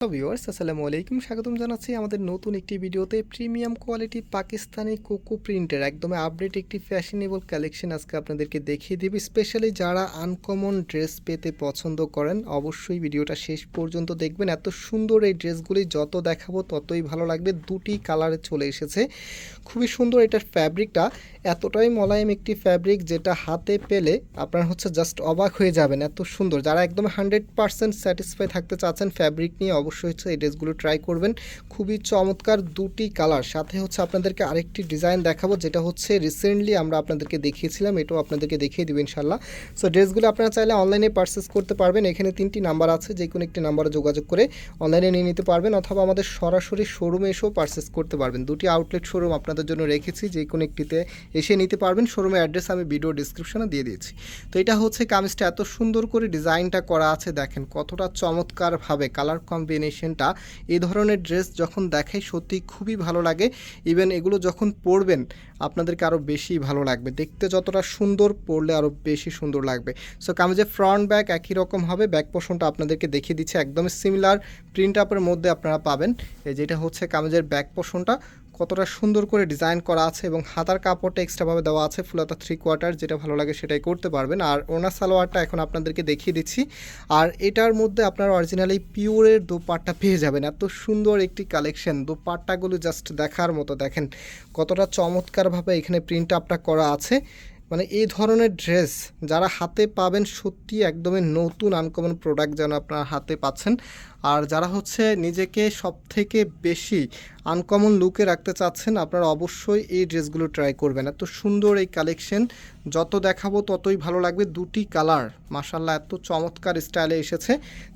Hello viewers, আসসালামু আলাইকুম। স্বাগতম জানাচ্ছি আমাদের নতুন একটি ভিডিওতে। প্রিমিয়াম কোয়ালিটি পাকিস্তানি কোকো প্রিন্টের একদম আপডেট একটি ফ্যাশনেবল কালেকশন আজকে আপনাদেরকে দেখিয়ে দেব। স্পেশালি যারা আনকমন ড্রেস পেতে পছন্দ করেন, অবশ্যই ভিডিওটা শেষ পর্যন্ত দেখবেন। এত সুন্দর এই ড্রেসগুলি যত দেখাবো ততই ভালো লাগবে। দুটি কালারে চলে এসেছে। খুবই সুন্দর এটার ফ্যাব্রিকটা এতটাই মোলায়েম একটি ফ্যাব্রিক যেটা হাতে পেলে আপনার হচ্ছে জাস্ট অবাক হয়ে যাবেন। এত সুন্দর। যারা একদম হান্ড্রেড পারসেন্ট স্যাটিসফাই থাকতে চাচ্ছেন ফ্যাব্রিক নিয়ে অবশ্যই হচ্ছে এই ড্রেসগুলো ট্রাই করবেন। খুবই চমৎকার দুটি কালার সাথে হচ্ছে আপনাদেরকে আরেকটি ডিজাইন দেখাবো, যেটা হচ্ছে রিসেন্টলি আমরা আপনাদেরকে দেখিয়েছিলাম, এটাও আপনাদেরকে দেখিয়ে দেবো ইনশাল্লাহ সো ড্রেসগুলো আপনারা চাইলে অনলাইনে পারচেস করতে পারবেন। এখানে তিনটি নাম্বার আছে, যে কোনো একটি নাম্বারে যোগাযোগ করে অনলাইনে নিয়ে নিতে পারবেন, অথবা আমাদের সরাসরি শোরুমে এসেও পারচেস করতে পারবেন। দুটি আউটলেট শোরুম আপনাদের জন্য রেখেছি, যে কোনো একটিতে এসে নিতে পারবেন। শোরুমের অ্যাড্রেস আমি ভিডিও ডিসক্রিপশনে দিয়ে দিয়েছি। তো এটা হচ্ছে কামিজটা, এত সুন্দর করে ডিজাইনটা করা আছে, দেখেন কতটা চমৎকারভাবে কালার কম্বিনেশনটা এই ধরনের ড্রেস যখন দেখাই সত্যি খুবই ভালো লাগে। ইভেন এগুলো যখন পরবেন, আপনাদেরকে আরও বেশি ভালো লাগবে। দেখতে যতটা সুন্দর, পরলে আরও বেশি সুন্দর লাগবে। সো কামিজের ফ্রন্ট ব্যাক একই রকম হবে। ব্যাক পোর্শনটা আপনাদেরকে দেখিয়ে দিচ্ছে। একদম সিমিলার প্রিন্ট আপের মধ্যে আপনারা পাবেন। যেটা হচ্ছে কামিজের ব্যাক পোর্শনটা কতটা সুন্দর করে ডিজাইন করা আছে এবং হাতার কাপড়টা এক্সট্রাভাবে দেওয়া আছে, ফুলাতা থ্রি কোয়ার্টার যেটা ভালো লাগে সেটাই করতে পারবেন। আর ওনার সালোয়ারটা এখন আপনাদেরকে দেখিয়ে দিচ্ছি। আর এটার মধ্যে আপনারা অরিজিনালি পিওরের দোপাট্টা পেয়ে যাবেন। এত সুন্দর একটি কালেকশন দোপাট্টাগুলো জাস্ট দেখার মতো। দেখেন কতটা চমৎকারভাবে এখানে প্রিন্ট আপটা করা আছে। মানে এই ধরনের ড্রেস যারা হাতে পাবেন সত্যি একদমই নতুন আনকমন প্রোডাক্ট যেন আপনার হাতে পাচ্ছেন। আর যারা হচ্ছে নিজেকে সব থেকে বেশি আনকমন লুকে রাখতে চাচ্ছেন, আপনারা অবশ্যই এই ড্রেসগুলো ট্রাই করবেন। এত সুন্দর এই কালেকশন যত দেখাবো ততই ভালো লাগবে। দুটি কালার মাসাল্লাহ এত চমৎকার স্টাইলে এসেছে।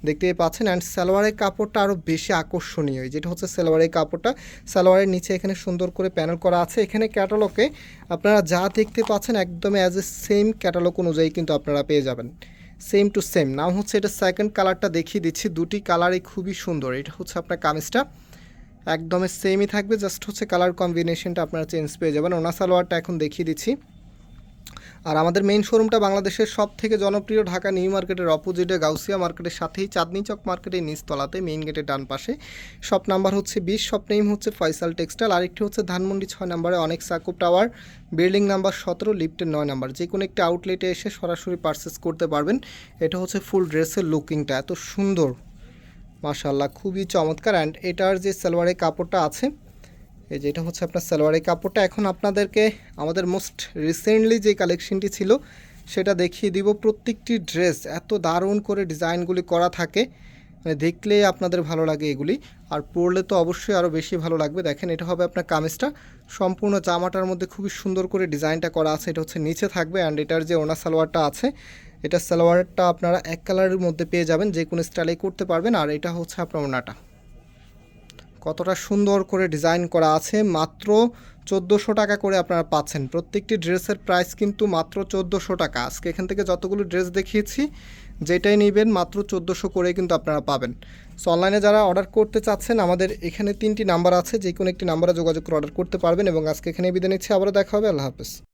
দেখতেই পাচ্ছেন অ্যান্ড সালোয়ারের কাপড়টা আরও বেশি আকর্ষণীয়। যেটা হচ্ছে সালোয়ারের কাপড়টা, সালোয়ারের নিচে এখানে সুন্দর করে প্যানেল করা আছে। এখানে ক্যাটালগে আপনারা যা দেখতে পাচ্ছেন একদমই অ্যাজ এ সেম ক্যাটালগ অনুযায়ী কিন্তু আপনারা পেয়ে যাবেন। সেম টু সেম নাম হচ্ছে এটা সেকেন্ড কালারটা দেখিয়ে দিচ্ছি। দুটি কালারই খুবই সুন্দর। এটা হচ্ছে আপনার কামিজটা। একদমই সেমই থাকবে জাস্ট হচ্ছে কালার কম্বিনেশনটা আপনারা চেঞ্জ পেয়ে যাবেন। ওনা সালোয়ারটা এখন দেখিয়ে দিচ্ছি। আর আমাদের মেইন শোরুমটা বাংলাদেশের সব থেকে জনপ্রিয় ঢাকা নিউ মার্কেটের অপোজিটে, গাউসিয়া মার্কেটের সাথেই, চাঁদনি চক মার্কেটের নিচতলাতে মেইন গেটের ডান পাশে। শপ নাম্বার হচ্ছে বিশ শপ নেম হচ্ছে ফয়সাল টেক্সটাইল আরেকটি হচ্ছে ধানমন্ডি ছয় নাম্বারে অনেক সাকুব টাওয়ার বিল্ডিং নাম্বার সতেরো লিফটের নয় নাম্বার। যে কোনো একটি আউটলেটে এসে সরাসরি পারচেস করতে পারবেন। এটা হচ্ছে ফুল ড্রেসের লুকিংটা এত সুন্দর। মাশাল্লাহ খুবই চমৎকার। অ্যান্ড এটার যে সালোয়ারের কাপড়টা আছে, এই যে এটা হচ্ছে আপনার সালোয়ারের কাপড়টা। এখন আপনাদেরকে আমাদের মোস্ট রিসেন্টলি যে কালেকশনটি ছিল, সেটা দেখিয়ে দিব। প্রত্যেকটি ড্রেস এত দারুণ করে ডিজাইনগুলি করা থাকে। মানে দেখলে আপনাদের ভালো লাগে এগুলি। আর পরলে তো অবশ্যই আরও বেশি ভালো লাগবে। দেখেন, এটা হবে আপনার কামিজটা। সম্পূর্ণ জামাটার মধ্যে খুবই সুন্দর করে ডিজাইনটা করা আছে। এটা হচ্ছে নিচে থাকবে অ্যান্ড এটার যে ওনা সালোয়ারটা আছে, এটা সালোয়ারটা আপনারা এক কালারের মধ্যে পেয়ে যাবেন। যে কোনো স্টাইলে করতে পারবেন। আর এটা হচ্ছে আপনার ওনাটা। কতটা সুন্দর করে ডিজাইন করা আছে, মাত্র চোদ্দোশো টাকা করে আপনারা পাচ্ছেন। প্রত্যেকটি ড্রেসের প্রাইস কিন্তু মাত্র চোদ্দোশো টাকা। আজকে এখান থেকে যতগুলো ড্রেস দেখিয়েছি, যেটাই নেবেন মাত্র চোদ্দোশো করে কিন্তু আপনারা পাবেন। সো অনলাইনে যারা অর্ডার করতে চাচ্ছেন, আমাদের এখানে তিনটি নাম্বার আছে যে কোনো একটি নাম্বারে যোগাযোগ করে অর্ডার করতে পারবেন। এবং আজকে এখানে বিদায় নিচ্ছি, আবারও দেখা হবে, আল্লাহ হাফেজ।